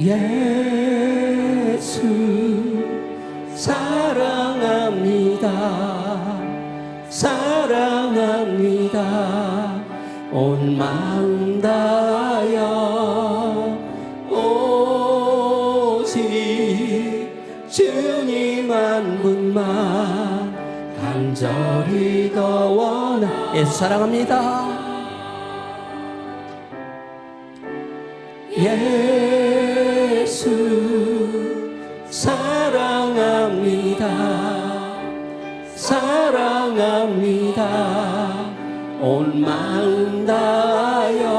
예수 사랑합니다. 사랑합니다. 온 마음 다여 오직 주님 한 분만 간절히 더 원하 예수 사랑합니다. 예 사랑합니다. 사랑합니다. 온 마음 다여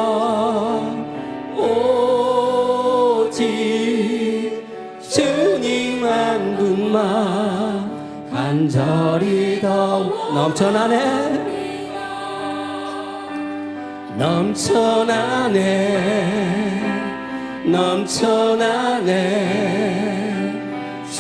오직 주님 한 분만 간절히 더 넘쳐나네. 넘쳐나네. 넘쳐나네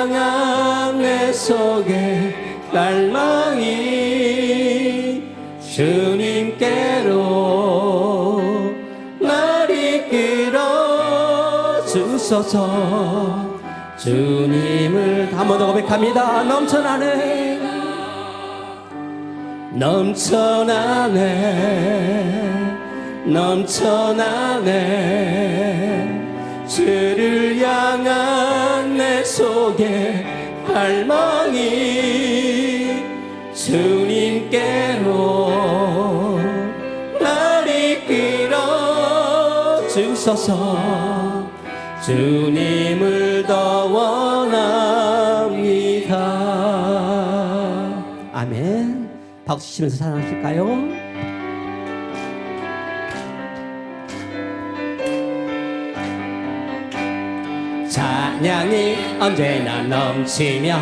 향한 내 속에 갈망이 주님께로 날 이끌어 주소서. 주님을 한 번 더 고백합니다. 넘쳐나네. 넘쳐나네. 넘쳐나네 주를 향한 내 속에 갈망이 주님께로 날 이끌어 주소서. 주님을 더 원합니다. 아멘. 박수 치면서 찬양하실까요? 양이 언제나 넘치며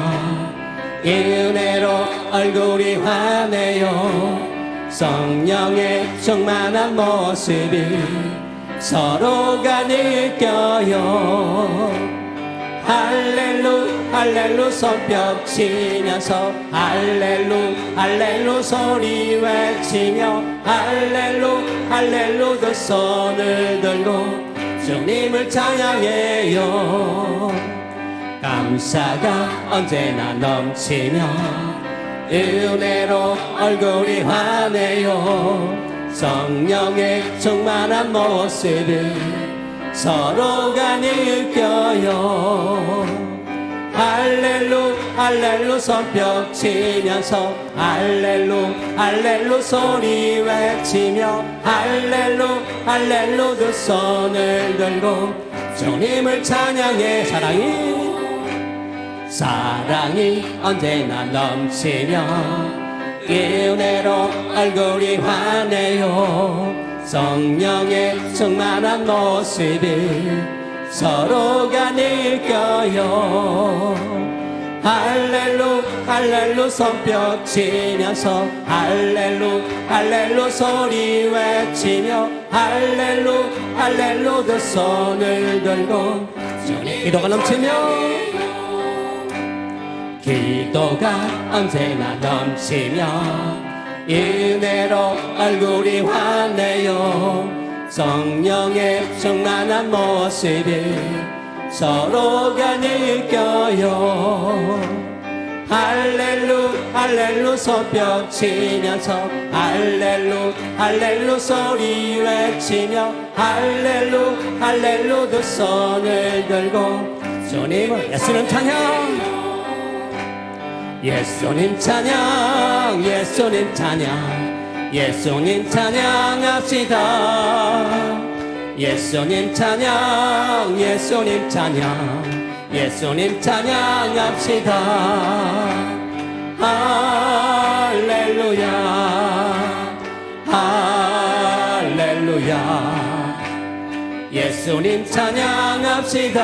이 은혜로 얼굴이 환해요. 성령의 충만한 모습이 서로가 느껴요. 할렐루 할렐루 손뼉 치면서 할렐루 할렐루 소리 외치며 할렐루 할렐루 두 손을 들고 주님을 찬양해요. 감사가 언제나 넘치며 은혜로 얼굴이 환해요. 성령의 충만한 모습을 서로가 느껴요 할렐루 할렐루 손뼉 치면서 할렐루 할렐루 소리 외치며 할렐루 할렐루 두 손을 들고 주님을 찬양해. 사랑이 사랑이 언제나 넘치며 이 은혜로 얼굴이 환해요. 성령의 충만한 모습을 서로가 느껴요. 할렐루 할렐루 손뼉 치면서 할렐루 할렐루 소리 외치며 할렐루 할렐루 두 손을 들고 기도가 넘치며 기도가 언제나 넘치며 은혜로 얼굴이 환해요 성령의 충만한 모습을 서로가 느껴요. 할렐루 할렐루 손뼉 치면서 할렐루 할렐루 소리 외치며 할렐루 할렐루 두 손을 들고 주님을 예수는 찬양. 예수님 찬양 예수님 찬양 예수님 찬양합시다. 예수님 찬양 예수님 찬양 예수님 찬양합시다. 할렐루야 할렐루야. 예수님 찬양합시다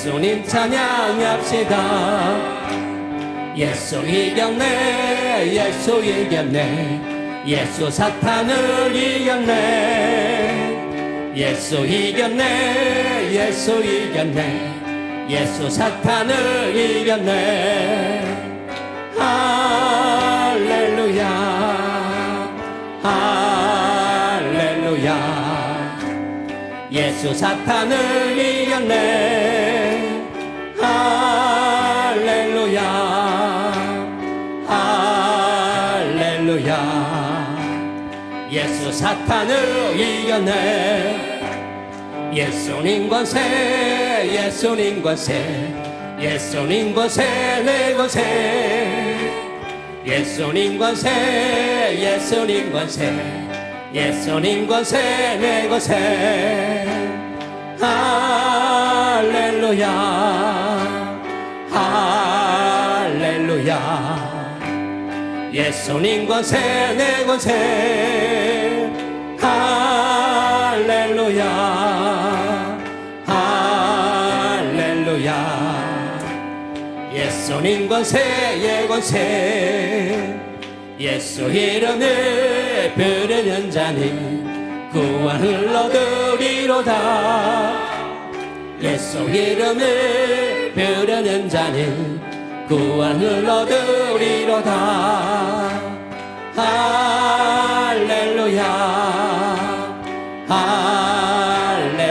예수님 찬양합시다. 예수 이겼네 예수 이겼네 예수 사탄을 이겼네. 예수 이겼네 예수 이겼네 예수 사탄을 이겼네. 할렐루야 할렐루야. 예수 사탄을 이겼네 예수 사탄을 이겼네 예수님 권세 예수님 권세 예수님 권세 내 권세. 예수님 권세 예수님 권세 예수님 권세 내 권세. 할렐루야 할렐루야. 예수님 권세 내 권세 예수님 권세 예 권세. 예수 이름에 부르는 자는 구원을 얻으리로다. 예수 이름에 부르는 자는 구원을 얻으리로다. 할렐루야. 할렐루야.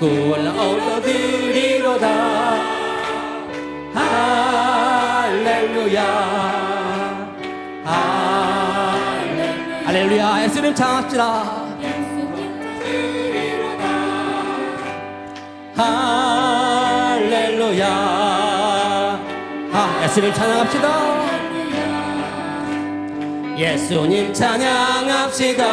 구원을 얻으리로다 할렐루야. 할렐루야. 할렐루야. 예수님 찬양합시다. 할렐루야. 아, 예수님 찬양합시다. 예수님 찬양합시다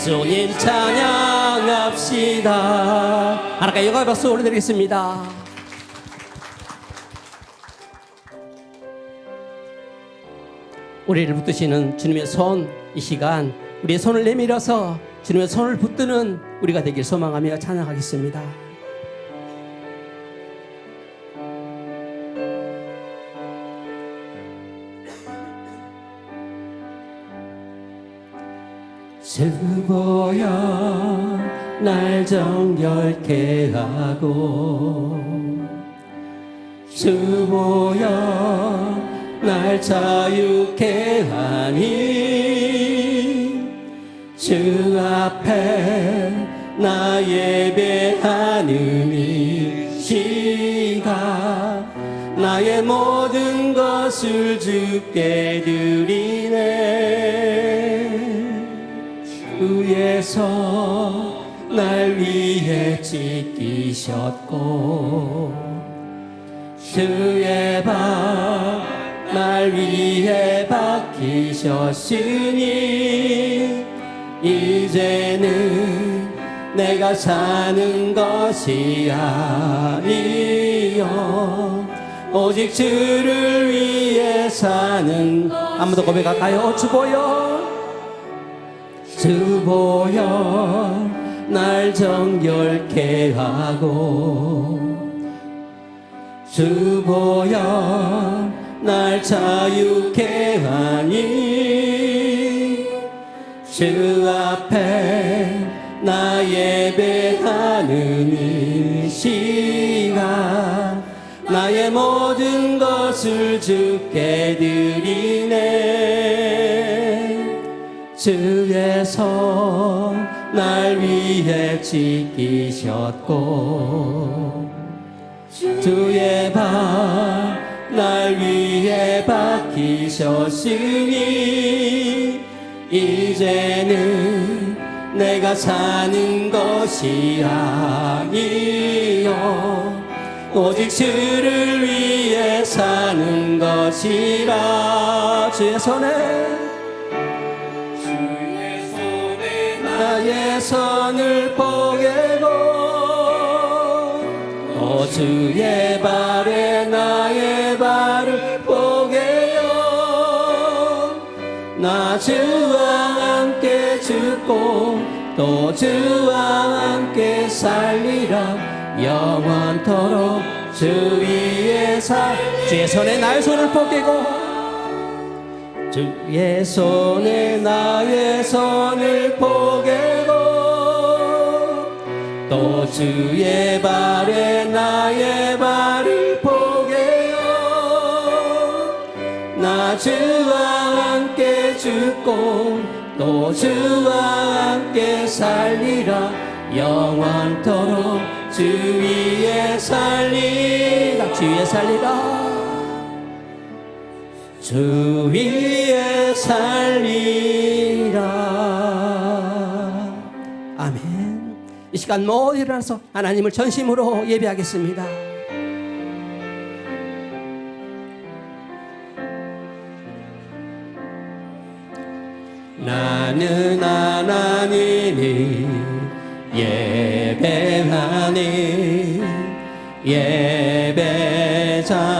예수님 찬양합시다 하나님께 영광 박수 올려드리겠습니다 우리를 붙드시는 주님의 손 이 시간 우리의 손을 내밀어서 주님의 손을 붙드는 우리가 되길 소망하며 찬양하겠습니다. 주보여 날 정결케 하고 주보여. 날 자유케 하니 주 앞에 나 예배하는 이 시간 나의 모든 것을 주께 드리네 주에서 날 위해 지키셨고 주의 밥날 위해 박히셨으니 이제는 내가 사는 것이 아니요 오직 주를 위해 사는 아무도 고백할까요? 주보여 주보여 날 정결케 하고 주보여 날 자유케 하니 주 앞에 나 예배하는 이 시간 나의 모든 것을 주께 드리 주의 손날 위해 지키셨고 주의 밥날 위해 박히셨으니 이제는 내가 사는 것이 아니요. 오직 주를 위해 사는 것이라 주의 손에 나의 손을 포개고 또 주의 발에 나의 발을 포개요. 나 주와 함께 죽고 또 주와 함께 살리라. 영원토록 주 위에 살. 주의 손에 나의 손을 포개고 주의 손에 나의 손을 포개고 또 주의 발에 나의 발을 포개요 나 주와 함께 죽고 또 주와 함께 살리라. 영원토록 주 위에 살리라. 주 위에 살리라 주 위에 살리라. 아멘. 이 시간 모두 일어나서 하나님을 전심으로 예배하겠습니다. 나는 하나님이 예배하니 예배자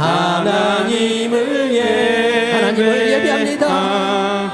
하나님을 예. 예배합니다.